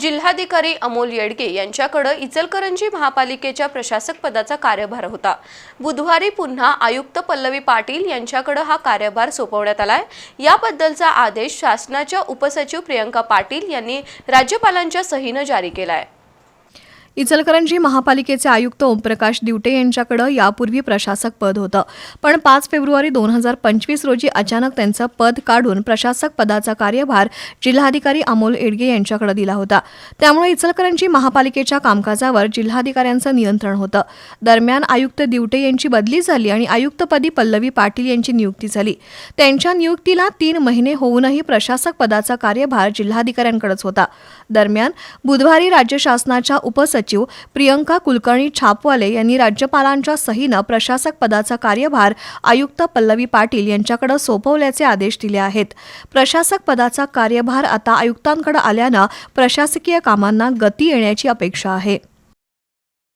जिल्हाधिकारी अमोल येडगे यांच्याकडे इचलकरंजी महापालिकेच्या प्रशासक पदाचा कार्यभार होता. बुधवारी पुन्हा आयुक्त पल्लवी पाटील यांच्याकडे हा कार्यभार सोपवण्यात आलाय. याबद्दलचा आदेश शासनाच्या उपसचिव प्रियंका पाटील यांनी राज्यपालांच्या सहीनं जारी केलाय. इचलकरंजी महापालिकेचे आयुक्त ओमप्रकाश दिवटे यांच्याकडे यापूर्वी प्रशासक पद होतं. पण पाच फेब्रुवारी दोन हजार पंचवीस रोजी अचानक त्यांचं पद काढून प्रशासक पदाचा कार्यभार जिल्हाधिकारी अमोल एडगे यांच्याकडे दिला होता. त्यामुळे इचलकरंजी महापालिकेच्या कामकाजावर जिल्हाधिकाऱ्यांचं नियंत्रण होतं. दरम्यान आयुक्त दिवटे यांची बदली झाली आणि आयुक्तपदी पल्लवी पाटील यांची नियुक्ती झाली. त्यांच्या नियुक्तीला तीन महिने होऊनही प्रशासक पदाचा कार्यभार जिल्हाधिकाऱ्यांकडेच होता. दरम्यान बुधवारी राज्य शासनाच्या उपसचिव प्रियंका कुलकर्णी छापवाले यांनी राज्यपालांच्या सहीनं प्रशासक पदाचा कार्यभार आयुक्त पल्लवी पाटील यांच्याकडे सोपवल्याचे आदेश दिले आहेत. प्रशासक पदाचा कार्यभार आता आयुक्तांकडे आल्यानं प्रशासकीय कामांना गती येण्याची अपेक्षा आहे.